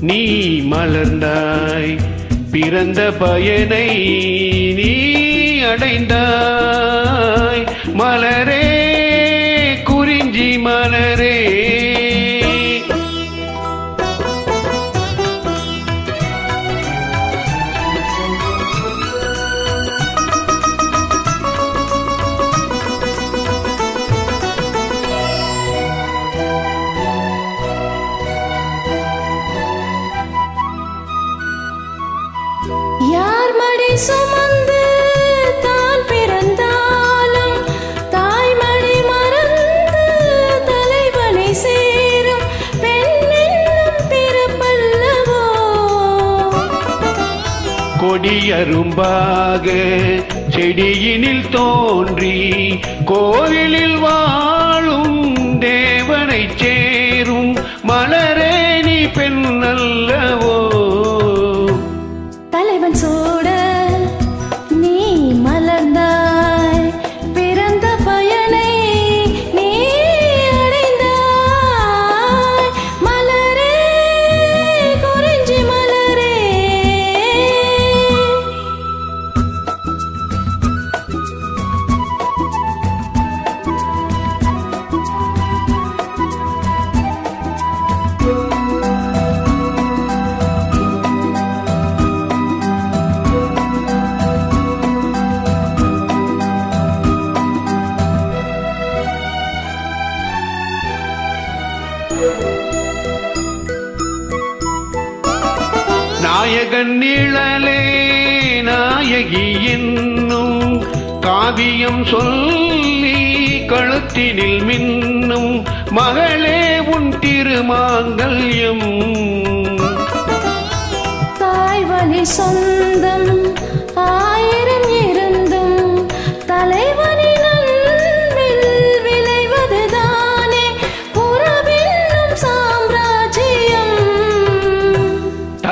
நீ மலர்ந்தாய். பிறந்த பயனை நீ அடைந்தாய். மலர் கொடியரும்பாக செடியினில் தோன்றி கோயிலில் வாழும் தேவனை சேரும் நாயகன் நிழலே நாயகி என்னும் காவியம் சொல்லி கழுத்தினில் மின்னும் மகளே உன் திருமாங்கல்யம். தாய்வழி சொந்தம்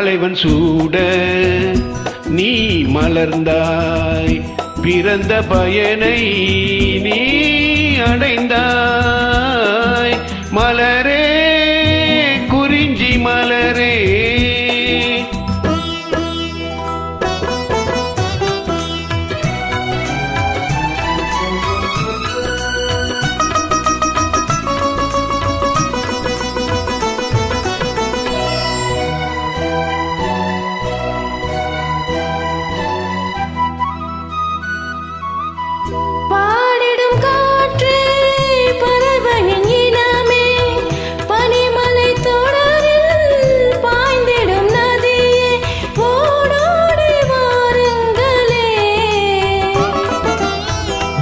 தலைவன் சூட நீ மலர்ந்தாய். பிறந்த பயனை நீ அடைந்தாய். மலரே குறிஞ்சி மலர்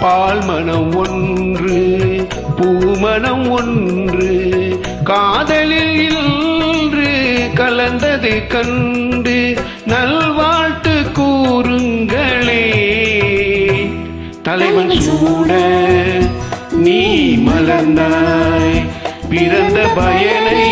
பால் மனம் ஒன்று பூமணம் ஒன்று காதலில் இன்று கலந்தது கண்டு நல்வாழ்த்து கூறுங்களே. தலைவன் சூட நீ மலர்ந்தாய் பிறந்த பயனை